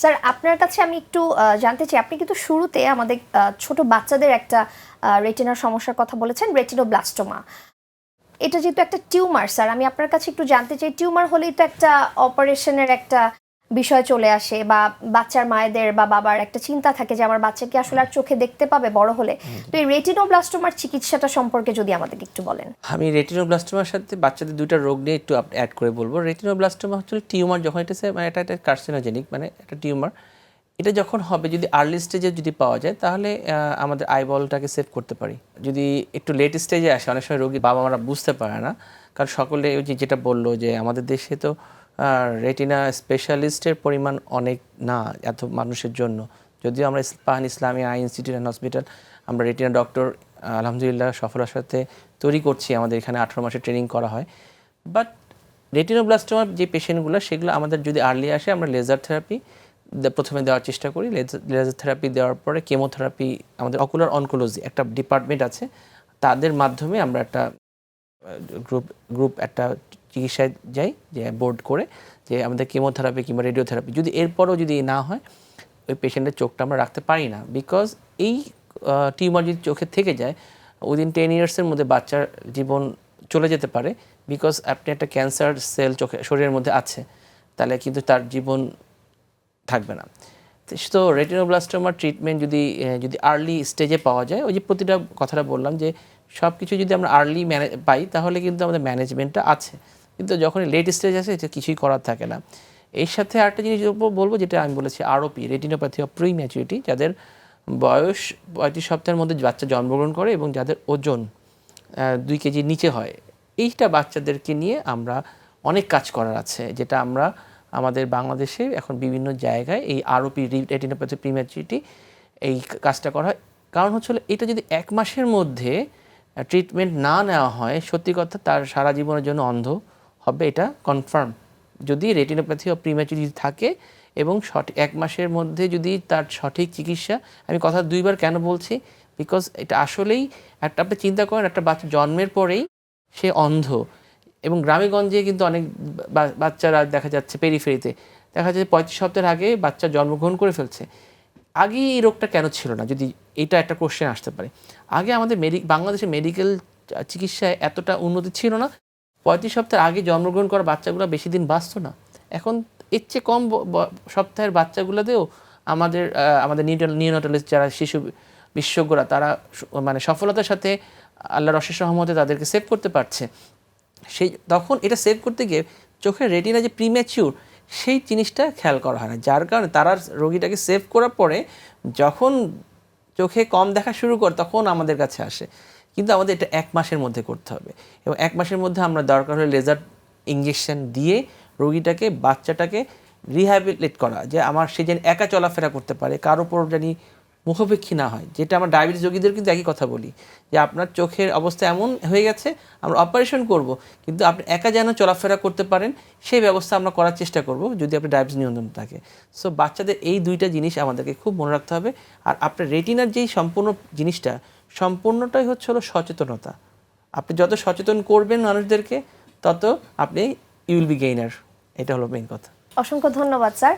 Sir, আপনার কাছে আমি একটু জানতে চাই, আপনি কিন্তু শুরুতে আমাদের ছোট বাচ্চাদের একটা রেটিনার সমস্যার কথা বলেছেন, রেটিনোব্লাস্টোমা। এটা যেহেতু একটা টিউমার, স্যার, আমি আপনার কাছে একটু জানতে চাই, টিউমার হলেই তো একটা অপারেশনের একটা বিষয় চলে আসে বা বাচ্চার মায়েদের বা বাবার একটা চিন্তা থাকে যে আমার বাচ্চা কি আসলে আর চোখে দেখতে পাবে বড় হলে? তো এই রেটিনোব্লাস্টোমার চিকিৎসাটা সম্পর্কে যদি আমাদেরকে একটু বলেন। আমি রেটিনোব্লাস্টোমার সাথে বাচ্চাদের দুইটা রোগ নিয়ে একটু অ্যাড করে বলব। রেটিনোব্লাস্টোমা হচ্ছে টিউমার যখন এটা সে- মানে এটা একটা কার্সিনোজেনিক মানে একটা টিউমার। এটা যখন হবে যদি আর্লি স্টেজে যদি পাওয়া যায় তাহলে আমাদের আইবলটাকে সেভ করতে পারি। যদি একটু লেট স্টেজে আসে অনেক সময় রোগী বাবা মারা বুঝতে পারে না। কারণ সকলে ওই যেটা বলল যে আমাদের দেশে তো রেটিনা স্পেশালিস্টের পরিমাণ অনেক না এত মানুষের জন্য। যদিও আমরা Ispahani Islamia eye institute and hospital আমরা রেটিনা ডক্টর আলহামদুলিল্লাহ সফলতার সাথে তৈরি করছি। আমাদের এখানে আঠারো মাসে ট্রেনিং করা হয়। বাট রেটিনোব্লাস্টোমার যে পেশেন্টগুলো সেগুলো আমাদের যদি আর্লি আসে, আমরা লেজার থেরাপি প্রথমে দেওয়ার চেষ্টা করি। লেজার থেরাপি দেওয়ার পরে কেমোথেরাপি আমাদের অকুলার অনকোলজি একটা ডিপার্টমেন্ট আছে। তাদের মাধ্যমে আমরা একটা গ্রুপ গ্রুপ একটা চিকিৎসায় যাই, যে বোর্ড করে যে আমাদের কেমোথেরাপি কিংবা রেডিওথেরাপি, যদি এরপরও যদি না হয়, ওই পেশেন্টের চোখটা আমরা রাখতে পারি না। বিকজ এই টিউমার যদি চোখে থেকে যায় উইদিন টেন ইয়ার্সের মধ্যে বাচ্চার জীবন চলে যেতে পারে। বিকজ আপনি একটা ক্যান্সার সেল চোখে, শরীরের মধ্যে আছে, তাহলে কিন্তু তার জীবন থাকবে না। তো রেটিনোব্লাস্টোমার ট্রিটমেন্ট যদি যদি আর্লি স্টেজে পাওয়া যায়, ওই যে প্রতিটা কথাটা বললাম যে সব কিছু যদি আমরা আর্লি ম্যানে পাই, তাহলে কিন্তু আমাদের ম্যানেজমেন্টটা আছে। কিন্তু যখন লেট স্টেজ আসে, এটা কিছুই করার থাকে না। এর সাথে আরেকটা জিনিস বলব যেটা আমি বলেছি ROP retinopathy of prematurity যাদের বয়স পঁয়ত্রিশ সপ্তাহের মধ্যে বাচ্চা জন্মগ্রহণ করে এবং যাদের ওজন দুই কেজির নিচে হয়, এইটা বাচ্চাদেরকে নিয়ে আমরা অনেক কাজ করার আছে, যেটা আমরা আমাদের বাংলাদেশে এখন বিভিন্ন জায়গায় এই আরওপি রেটিনোপ্যাথি প্রিম্যাচুরিটি এই কাজটা করা হয়। কারণ হচ্ছে এটা যদি এক মাসের মধ্যে ট্রিটমেন্ট না নেওয়া হয়, সত্যি কথা তার সারা জীবনের জন্য অন্ধ। হবে এটা কনফার্ম যদি রেটিনোপ্যাথি ও প্রিম্যাচুরিটি থাকে এবং সঠিক এক মাসের মধ্যে যদি তার সঠিক চিকিৎসা, আমি কথা দুইবার কেন বলছি? বিকজ এটা আসলেই একটা, আপনি চিন্তা করেন, একটা বাচ্চা জন্মের পরেই সে অন্ধ। এবং গ্রামে গঞ্জে কিন্তু অনেক বাচ্চারা দেখা যাচ্ছে পেরিফেরিতে দেখা যাচ্ছে পঁয়ত্রিশ সপ্তাহের আগে বাচ্চা জন্মগ্রহণ করে ফেলছে। আগে এই রোগটা কেন ছিল না? যদি এটা একটা কোশ্চেন আসতে পারে। আগে আমাদের মেডি বাংলাদেশে মেডিকেল চিকিৎসায় এতটা উন্নতি ছিল না। পঁয়ত্রিশ সপ্তাহের আগে জন্মগ্রহণ করা বাচ্চাগুলো বেশি দিন বাঁচতো না। এখন এর চেয়ে কম সপ্তাহের বাচ্চাগুলোতেও আমাদের আমাদের নিউনাটালিস্ট যারা শিশু বিশেষজ্ঞরা, তারা মানে সফলতার সাথে আল্লাহর অশেষ সহমতে তাদেরকে সেভ করতে পারছে। সেই, তখন এটা সেভ করতে গিয়ে চোখের রেটিনা যে প্রিম্যাচিউর সেই জিনিসটা খেয়াল করা হয় না। যার কারণে তারা রোগীটাকে সেভ করার পরে যখন চোখে কম দেখা শুরু করে, তখন আমাদের কাছে আসে। কিন্তু আমাদের এটা এক মাসের মধ্যে করতে হবে। এবং এক মাসের মধ্যে আমরা দরকার হলে লেজার ইঞ্জেকশন দিয়ে রোগীটাকে, বাচ্চাটাকে রিহ্যাবিলিট করা। যে আমার সে যেন একা চলাফেরা করতে পারে, কার উপর জানি মুখোপেক্ষী না হয়। যেটা আমরা ডায়াবেটিস রোগীদের কিন্তু একই কথা বলি। যে আপনার চোখের অবস্থা এমন হয়ে গেছে, আমরা অপারেশন করব, কিন্তু আপনি একা যেন চলাফেরা করতে পারেন, সেই ব্যবস্থা আমরা করার চেষ্টা করব যদি আপনি ডায়াবেটিস নিয়ন্ত্রণ থাকে। সো বাচ্চাদের এই দুইটা জিনিস আমাদেরকে খুব মনে রাখতে হবে। আর আপনার রেটিনার যেই সম্পূর্ণ জিনিসটা সম্পূর্ণটাই হচ্ছে হলো সচেতনতা। আপনি যত সচেতন করবেন মানুষদেরকে, তত আপনি ইউল বি গেইনার এটা হলো মেইন কথা। অসংখ্য ধন্যবাদ, স্যার।